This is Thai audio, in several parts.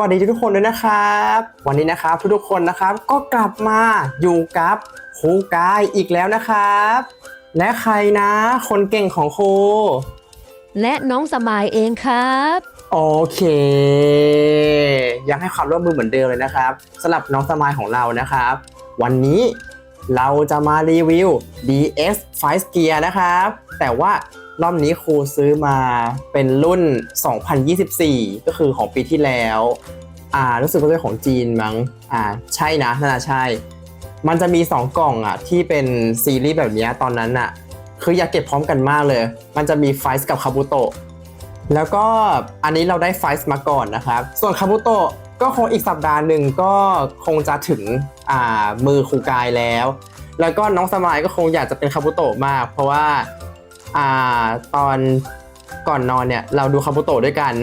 สวัสดีทุกๆคนด้วยนะครับ วันนี้นะครับทุกๆคนนะครับก็กลับมาอยู่กับครูกายอีกแล้วนะครับ และใครนะ คนเก่งของครูและน้องสมายเองครับ โอเค ยังให้ความร่วมมือเหมือนเดิมเลยนะครับสำหรับน้องสมายของเรานะครับ วันนี้เราจะมารีวิว DS 5 Gear นะครับ แต่ว่า รอบนี้ครูซื้อมาเป็นรุ่น 2024 ก็คือของปีที่แล้ว อ่า รู้สึกว่าเป็นของจีนมั้ง อ่า ใช่นะน่าจะใช่ มันจะมี 2 กล่องอะ ที่เป็นซีรีส์แบบเนี้ยตอนนั้นอะ คืออยากเก็บพร้อมกันมากเลย มันจะมีไฟส์กับคาบุโตะ แล้วก็อันนี้เราได้ไฟส์มาก่อนนะครับ ส่วนคาบุโตะก็คงอีกสัปดาห์หนึ่งก็คงจะถึงอ่ามือครูกายแล้ว แล้วก็น้องสมายก็คงอยากจะเป็นคาบุโตะมาก เพราะว่า อ่าตอนก่อนนอนเนี่ย เราดูคาบุโตะด้วยกัน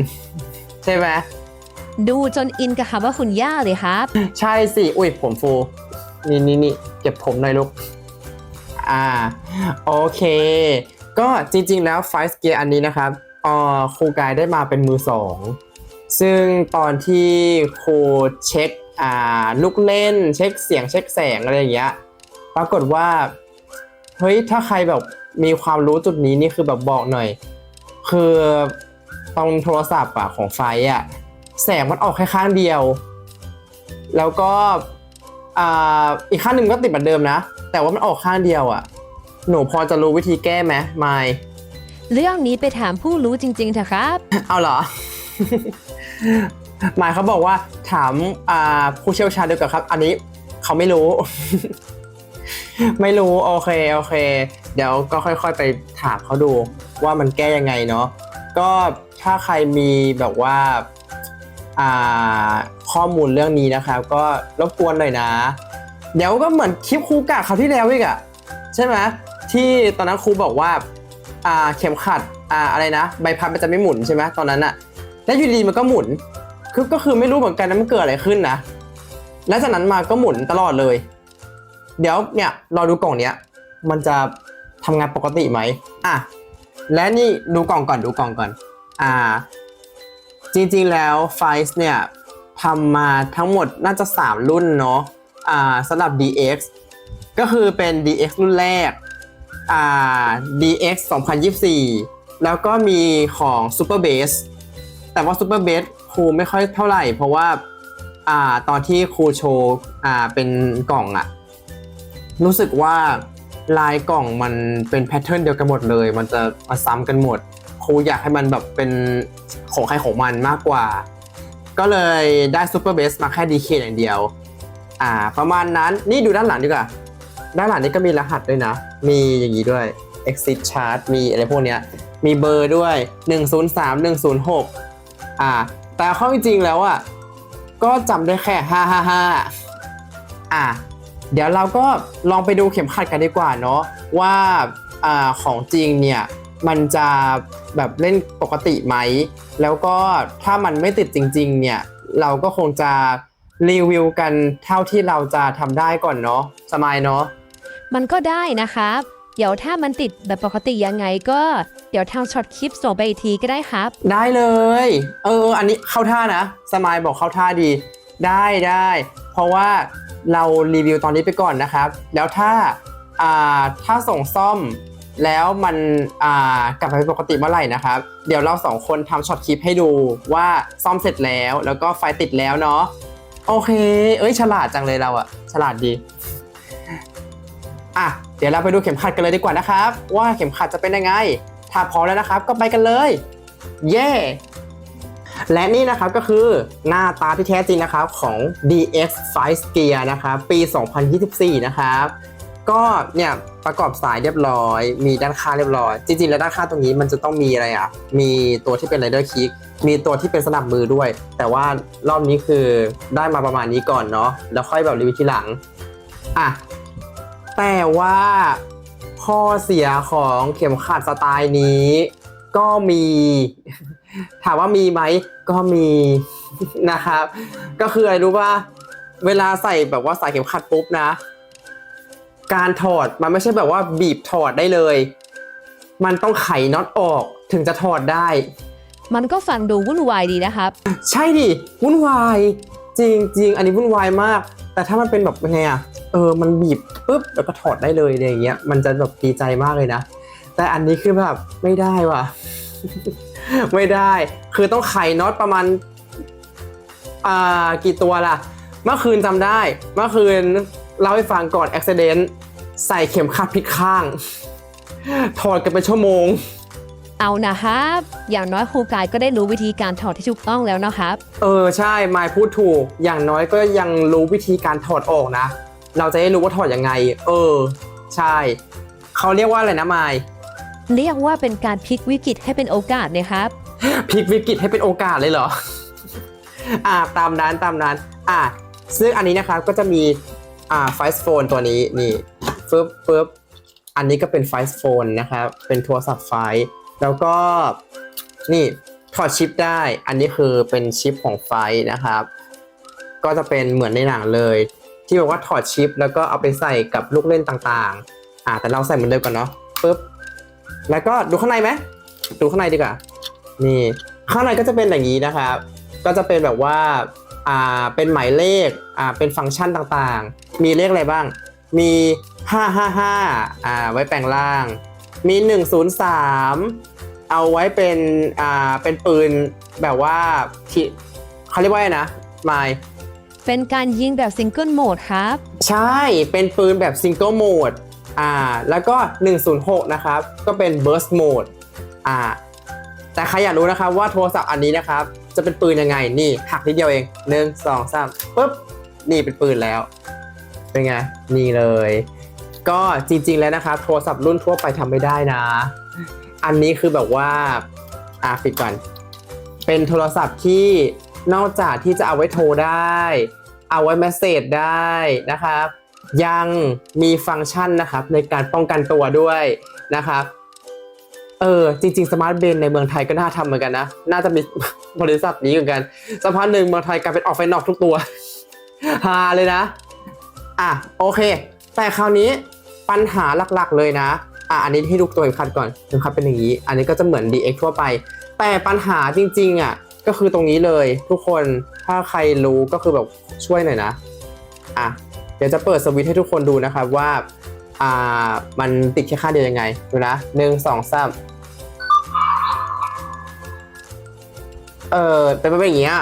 ใช่ไหมดูจนอินกับคำว่าคุณย่าเลยครับ ใช่สิ อุ้ยผมฟู นี่นี่นี่เก็บผมหน่อยลูก อ่า โอเค ก็จริง ๆ แล้วไฟส์เกียร์อันนี้นะครับเอ่อครูกายได้มาเป็นมือสอง ซึ่งตอนที่ครูเช็คอ่าลูกเล่น เช็คเสียงเช็คแสงอะไรอย่างเงี้ย ปรากฏว่า เฮ้ยถ้าใครแบบมีความรู้จุดนี้นี่คือแบบบอกหน่อย คือตรงโทรศัพท์อะของไฟอะแสงมันออกแค่ข้างเดียว แล้วก็อ่าอีกข้างหนึ่งก็ติดเหมือนเดิมนะ แต่ว่ามันออกข้างเดียวอะหนูพอจะรู้วิธีแก้ไหมไม่เรื่องนี้ไปถามผู้รู้จริงๆเถอะครับ เอาเหรอหมายเขาบอกว่าถามอ่าผู้เชี่ยวชาญดีกว่าครับ อันนี้เขาไม่รู้ ไม่รู้โอเคโอเค เดี๋ยวก็ค่อยๆไปถามเขาดูว่ามันแก้ยังไงเนาะก็ถ้าใครมีแบบว่าอ่าข้อมูลเรื่องนี้นะครับ ก็รบกวนหน่อยนะ เดี๋ยวก็เหมือนคลิปครูกะคราวที่แล้วอีกอะใช่ไหมที่ตอนนั้นครูบอกว่าอ่าเข็มขัดอ่าอะไรนะ ใบพัดมันจะไม่หมุนใช่ไหมตอนนั้นอะแล้วอยู่ดีมันก็หมุนคือก็คือไม่รู้เหมือนกันนะมันเกิดอะไรขึ้นนะแล้วจากนั้นมาก็หมุนตลอดเลย เดี๋ยวเนี่ยรอดูกล่องเนี้ยมันจะทำงานปกติไหมอะและนี่ดูกล่องก่อนดูกล่องก่อน อ่า จริงๆแล้วไฟส์เนี่ยทำมาทั้งหมดน่าจะ 3 รุ่นเนาะอ่าสำหรับ DX ก็คือเป็น DX รุ่นแรกอ่า DX 2024 แล้วก็มีของ Super Base แต่ว่า Super Base ครูไม่ค่อยเท่าไหร่ เพราะว่าอ่าตอนที่ครูโชว์อ่าเป็นกล่องอะ รู้สึกว่าลายกล่องมันเป็นแพทเทิร์นเดียวกันหมดเลย มันจะมาซ้ำกันหมดครูอยากให้มันแบบเป็นของใครของมันมากกว่า ก็เลยได้ Super Base มาแค่ DK อย่างเดียว อ่า ประมาณนั้นนี่ดูด้านหลังดีกว่าด้านหลังนี่ก็มีรหัสด้วยนะ มีอย่างนี้ด้วย exit chart มีอะไรพวกเนี้ย มีเบอร์ด้วย 103 106 อ่า แต่ข้อจริงแล้วอะก็จำได้แค่ 555 อ่า เดี๋ยวเราก็ลองไปดูเข็มขัดกันดีกว่าเนาะว่าอ่าของจริงเนี่ยมันจะแบบเล่นปกติไหม แล้วก็ถ้ามันไม่ติดจริง ๆ เนี่ยเราก็คงจะรีวิวกันเท่าที่เราจะทำได้ก่อนเนาะสมายเนาะมันก็ได้นะครับ เดี๋ยวถ้ามันติดแบบปกติยังไงก็ เดี๋ยวทางช็อตคลิปส่งไปอีกทีก็ได้ครับ ได้เลย เออ อันนี้เข้าท่านะ สมายบอกเข้าท่าดี ได้ได้ เพราะว่า เรารีวิวตอนนี้ไปก่อนนะครับ แล้วถ้าอ่าถ้าส่งซ่อมแล้วมันอ่ากลับไปเป็นปกติเมื่อไหร่นะครับ เดี๋ยวเราสองคนทำช็อตคลิปให้ดูว่าซ่อมเสร็จแล้ว แล้วก็ไฟติดแล้วเนาะโอเค เอ้ยฉลาดจังเลยเราอะฉลาดดีอะเดี๋ยวเราไปดูเข็มขัดกันเลยดีกว่านะครับ ว่าเข็มขัดจะเป็นยังไง ถ้าพร้อมแล้วนะครับ ก็ไปกันเลย เย้ และนี่นะครับก็คือหน้าตาที่แท้จริงนะครับของ DX 5 Gear นะครับปี 2024 นะครับก็เนี่ยประกอบสายเรียบร้อย มีด้านข้างเรียบร้อย จริงๆ แล้วด้านข้างตรงนี้มันจะต้องมีอะไรอะ มีตัวที่เป็น Rider Kick มีตัวที่เป็นสนับมือด้วย แต่ว่ารอบนี้คือได้มาประมาณนี้ก่อนเนาะแล้วค่อยแบบรีวิวทีหลังอะแต่ว่าข้อเสียของเข็มขัดสไตล์นี้ ก็มี ถามว่ามีไหมก็มีนะครับ ก็คืออะไรรู้ป่ะเวลาใส่แบบว่าใส่เข็มขัดปุ๊บนะ การถอดมันไม่ใช่แบบว่าบีบถอดได้เลย มันต้องไขน็อตออกถึงจะถอดได้ มันก็ฟังดูวุ่นวายดีนะครับ ใช่ดิวุ่นวาย จริงจริงอันนี้วุ่นวายมาก แต่ถ้ามันเป็นแบบยังไงอะเออมันบีบปุ๊บแล้วก็ถอดได้เลยอะไรอย่างเงี้ยมันจะแบบดีใจมากเลยนะ แต่อันนี้คือแบบไม่ได้ว่ะ ไม่ได้ คือต้องไขน็อตประมาณอ่ากี่ตัวล่ะ เมื่อคืนจำได้ เมื่อคืนเล่าให้ฟังก่อนอุบิเหตุใส่เข็มขัดผิดข้าง ถอดกันเป็นชั่วโมง เอานะครับ อย่างน้อยครูกายก็ได้รู้วิธีการถอดที่ถูกต้องแล้วนะครับ เออใช่มายพูดถูก อย่างน้อยก็ยังรู้วิธีการถอดออกนะ เราจะได้รู้ว่าถอดยังไง เออ ใช่ เขาเรียกว่าอะไรนะมาย เรียกว่าเป็นการพลิกวิกฤตให้เป็นโอกาสนะครับ พลิกวิกฤตให้เป็นโอกาสเลยเหรอ อ่าตามนั้นตามนั้น อ่าซึ่งอันนี้นะครับก็จะมีอ่าไฟส์โฟนตัวนี้นี่ฟึบฟึบอันนี้ก็เป็นไฟส์โฟนนะครับเป็นโทรศัพท์ไฟแล้วก็นี่ถอดชิปได้ อันนี้คือเป็นชิปของไฟนะครับ ก็จะเป็นเหมือนในหนังเลย ที่บอกว่าถอดชิป แล้วก็เอาไปใส่กับลูกเล่นต่างๆ อ่าแต่เราใส่เหมือนเดิมก่อนเนาะปึ๊บ แล้วก็ดูข้างในไหมดูข้างในดีกว่านี่ข้างในก็จะเป็นอย่างนี้นะครับก็จะเป็นแบบว่าอ่าเป็นหมายเลขอ่าเป็นฟังก์ชันต่างๆ มีเลขอะไรบ้าง มี 555อ่าไว้แปลงร่าง มี 103 เอาไว้เป็นอ่าเป็นปืนแบบว่าที่เขาเรียกว่าอะไรนะไมายเป็นการยิงแบบซิงเกิลโหมดครับ ใช่เป็นปืนแบบซิงเกิลโหมด อ่าแล้วก็ 106 นะครับ ก็เป็น burst mode อ่าแต่ใครอยากรู้นะครับว่าโทรศัพท์อันนี้นะครับ จะเป็นปืนยังไงนี่หักนิดเดียวเองหนึ่งสองสามปุ๊บนี่เป็นปืนแล้ว เป็นไง นี่เลย ก็จริงๆแล้วนะครับโทรศัพท์รุ่นทั่วไปทำไม่ได้นะ อันนี้คือแบบว่าอ่าปิดก่อน เป็นโทรศัพท์ที่นอกจากที่จะเอาไว้โทรได้ เอาไว้เมสเซจได้นะครับ ยังมีฟังก์ชันนะครับในการป้องกันตัวด้วยนะครับเออจริงๆสมาร์ทเบนในเมืองไทยก็น่าทำเหมือนกันนะ น่าจะมีบริษัทนี้เหมือนกันสักพักหนึ่งเมืองไทยกลายเป็นออกไฟนอกทุกตัวฮาเลยนะ อะโอเค แต่คราวนี้ปัญหาหลักๆเลยนะอะอันนี้ให้ดูตัวเข็มขัดก่อนเข็มขัดเป็นอย่างนี้ อันนี้ก็จะเหมือน DX ทั่วไป แต่ปัญหาจริงๆอะก็คือตรงนี้เลย ทุกคนถ้าใครรู้ก็คือแบบช่วยหน่อยนะอะ เดี๋ยวจะเปิดสวิตให้ทุกคนดูนะครับว่าอ่ามันติดแค่ข้าเดียวยังไงดูนะหนึ่งสองสามเออแต่มันเป็นอย่างเงี้ย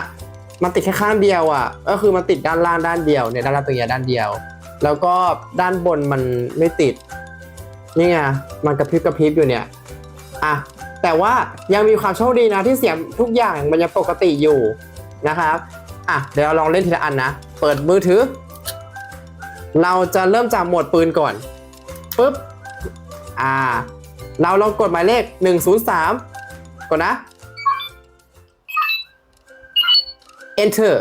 มันติดแค่ข้างเดียวอะก็คือมันติดด้านล่างด้านเดียวเนี่ยด้านล่างตรงเนี้ยด้านเดียว แล้วก็ด้านบนมันไม่ติดนี่ไงมันกระพริบกระพริบอยู่เนี่ยอะแต่ว่ายังมีความโชคดีนะที่เสียงทุกอย่างมันยังปกติอยู่นะครับอะเดี๋ยวเราลองเล่นทีละอันนะ เปิดมือถือ เราจะเริ่มจากโหมดปืนก่อนปุ๊บอ่า เราลองกดหมายเลข 103กดนะ enter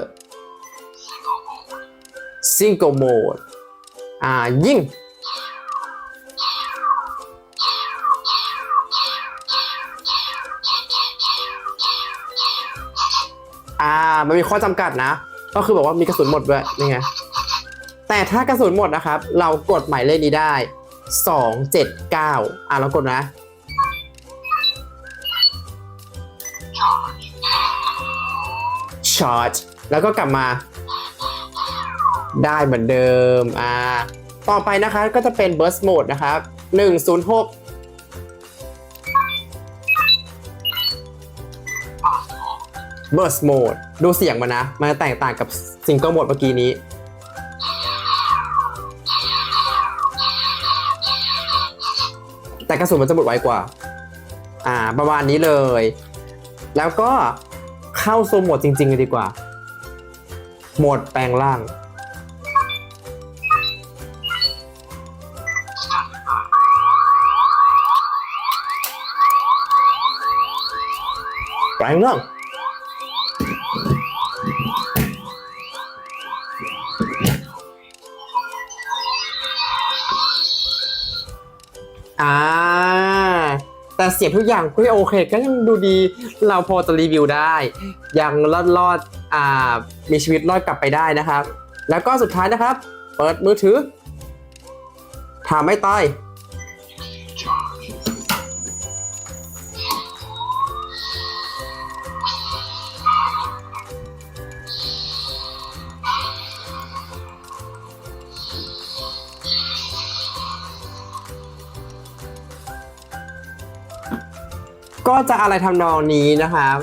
single mode อ่า ยิงอ่า มันมีข้อจำกัดนะ ก็คือบอกว่ามีกระสุนหมดด้วยนี่ไง แต่ถ้ากระสุนหมดนะครับ เรากดหมายเลขนี้ได้ 2 7 9 อะเรากดนะชาร์จแล้วก็กลับมา ได้เหมือนเดิม อ่า ต่อไปนะคะก็จะเป็น burst mode นะครับ 106 burst mode ดูเสียงมันนะ มันจะแตกต่างกับ single mode เมื่อกี้นี้ แต่กระสุนมันจะหมดไวกว่า อ่า ประมาณนี้เลย แล้วก็เข้าสู่โหมดจริงๆเลยดีกว่า โหมดแปลงร่าง แปลงร่าง แต่เสียงทุกอย่างก็โอเคก็ยังดูดีเราพอจะรีวิวได้ ยังรอดรอดอ่ามีชีวิตรอดกลับไปได้นะครับ แล้วก็สุดท้ายนะครับ เปิดมือถือถามไม่ตาย ก็จะอะไรทำนองนี้นะครับ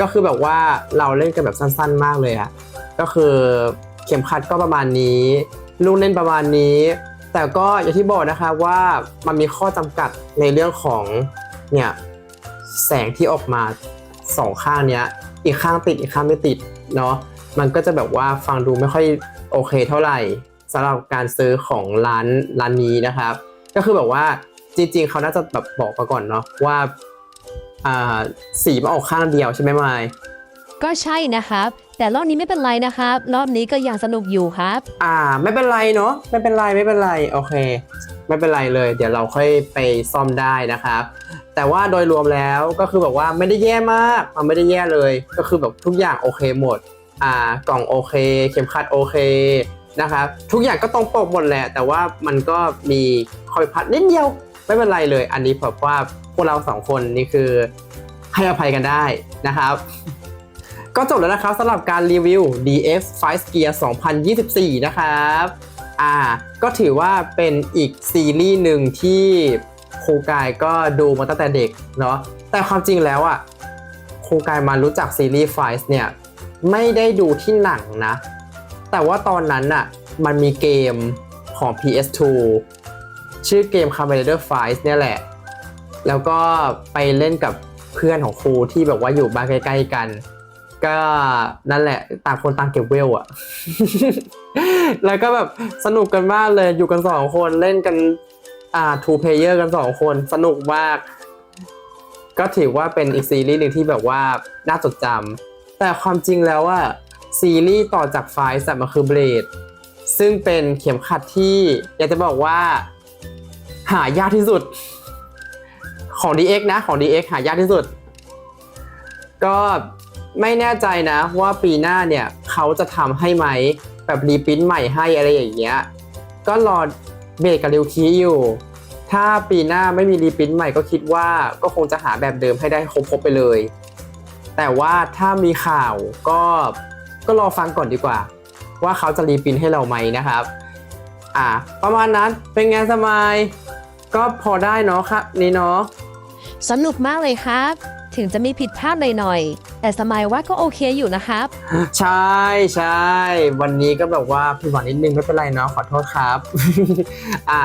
ก็คือแบบว่าเราเล่นกันแบบสั้นๆ มากเลยอะก็คือเข็มขัดก็ประมาณนี้ ลูกเล่นประมาณนี้ แต่ก็อย่างที่บอกนะคะว่ามันมีข้อจำกัดในเรื่องของเนี่ยแสงที่ออกมาสองข้างเนี้ย อีกข้างติดอีกข้างไม่ติดเนาะมันก็จะแบบว่าฟังดูไม่ค่อยโอเคเท่าไหร่สำหรับการซื้อของร้านร้านนี้นะครับ ก็คือแบบว่าจริงๆ เขาน่าจะแบบบอกมาก่อนเนาะว่า อ่าสีมันออกข้างเดียวใช่ไหมไมายก็ใช่นะครับ แต่รอบนี้ไม่เป็นไรนะครับ รอบนี้ก็ยังสนุกอยู่ครับ อ่า ไม่เป็นไรเนาะไม่เป็นไรไม่เป็นไรโอเค ไม่เป็นไรเลย เดี๋ยวเราค่อยไปซ่อมได้นะครับ แต่ว่าโดยรวมแล้วก็คือแบบว่าไม่ได้แย่มากมันไม่ได้แย่เลย ก็คือแบบทุกอย่างโอเคหมด อ่ากล่องโอเค เข็มขัดโอเคนะครับทุกอย่างก็ตรงปกหมดแหละ แต่ว่ามันก็มีคอยพัดนิดเดียว ไม่เป็นไรเลย อันนี้แบบว่าพวกเราสองคนนี่คือให้อภัยกันได้นะครับ ก็จบแล้วนะครับสำหรับการรีวิว DX 5 Gear 2024 นะครับอ่าก็ถือว่าเป็นอีกซีรีส์หนึ่งที่ครูกายก็ดูมาตั้งแต่เด็กเนาะแต่ความจริงแล้วอะครูกายมารู้จักซีรีส์5เนี่ยไม่ได้ดูที่หนังนะ แต่ว่าตอนนั้นอะมันมีเกมของ PS2 ชื่อเกม Kamen Rider 5เนี่ยแหละ แล้วก็ไปเล่นกับเพื่อนของครูที่แบบว่าอยู่บ้านใกล้ๆกัน ก็นั่นแหละต่างคนต่างเก็บเวลอะแล้วก็แบบสนุกกันมากเลยอยู่กันสองคนเล่นกันอ่า two player กันสองคนสนุกมาก ก็ถือว่าเป็นอีกซีรีส์หนึ่งที่แบบว่าน่าจดจำแต่ความจริงแล้วอะซีรีส์ต่อจากไฟส์มันคือเบลดซึ่งเป็นเข็มขัดที่อยากจะบอกว่า หายากที่สุด ของ DX นะของ DX หายากที่สุด ก็ไม่แน่ใจนะว่าปีหน้าเนี่ยเขาจะทำให้ไหมแบบรีปรินท์ใหม่ให้อะไรอย่างเงี้ยก็รอเบรกกับริวคีอยู่ ถ้าปีหน้าไม่มีรีปรินท์ใหม่ก็คิดว่าก็คงจะหาแบบเดิมให้ได้ครบๆไปเลย แต่ว่าถ้ามีข่าวก็ก็รอฟังก่อนดีกว่า ว่าเขาจะรีปรินท์ให้เราไหมนะครับ อ่าประมาณนั้นเป็นไงสมาย ก็พอได้เนาะครับ นี่เนาะสนุกมากเลยครับ ถึงจะมีผิดพลาดหน่อยๆแต่สมัยว่าก็โอเคอยู่นะครับ ใช่ใช่วันนี้ก็แบบว่าผิดหวังนิดนึงไม่เป็นไรเนาะขอโทษครับ อ่า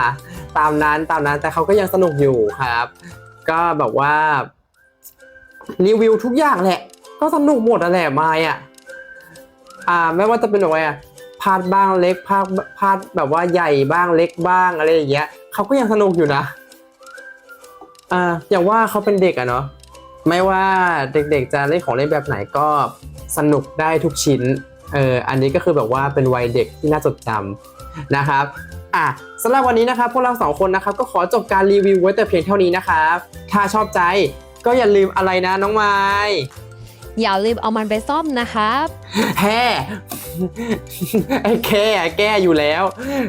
ตามนั้นตามนั้นแต่เขาก็ยังสนุกอยู่ครับ ก็แบบว่า รีวิวทุกอย่างแหละ ก็สนุกหมดอะแหละมายอะอ่าไม่ว่าจะเป็นแบบว่าอะพาดบ้างเล็กพาดพาดแบบว่าใหญ่บ้างเล็กบ้างอะไรอย่างเงี้ย เขาก็ยังสนุกอยู่นะ อ่า อย่างว่าเขาเป็นเด็กอะเนาะ ไม่ว่าเด็กๆจะเล่นของเล่นแบบไหนก็สนุกได้ทุกชิ้น เออ อันนี้ก็คือแบบว่าเป็นวัยเด็กที่น่าจดจำนะครับ อะสำหรับวันนี้นะครับพวกเราสองคนนะครับก็ขอจบการรีวิวไว้แต่เพียงเท่านี้นะครับ ถ้าชอบใจก็อย่าลืมอะไรนะน้องไม้อย่าลืมเอามันไปซ่อมนะครับแฮ่ ไอ้แก้แก้อยู่แล้ว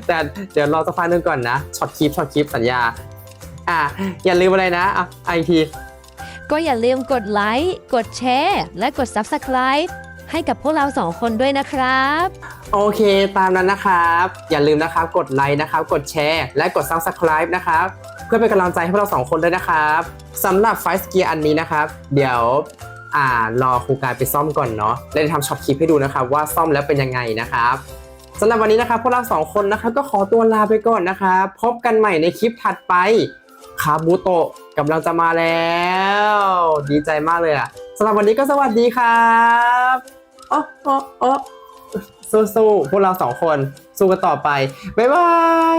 แต่เดี๋ยวรอสักพักหนึงก่อนนะช็อตคลิปช็อตคลิปสัญญา อะอย่าลืมอะไรนะอะอะอีกทีก็อย่าลืมกดไลค์ กดแชร์ และกด Subscribe ให้กับพวกเราสองคนด้วยนะครับ โอเคตามนั้นนะครับ อย่าลืมนะครับกดไลค์นะครับ กดแชร์ และกด Subscribe นะครับ เพื่อเป็นกำลังใจให้พวกเราสองคนด้วยนะครับสำหรับไฟสเกียร์อันนี้นะครับ เดี๋ยว อ่ารอครูกายไปซ่อมก่อนเนาะแล้วจะทำช็อตคลิปให้ดูนะครับว่าซ่อมแล้วเป็นยังไงนะครับสำหรับวันนี้นะครับพวกเราสองคนนะครับก็ขอตัวลาไปก่อนนะครับพบกันใหม่ในคลิปถัดไปคาบูโตะกำลังจะมาแล้ว ดีใจมากเลยอะสำหรับวันนี้ก็สวัสดีครับโอ้โอ้โอ้สู้ๆพวกเราสองคนสู้กันต่อไป บ๊ายบาย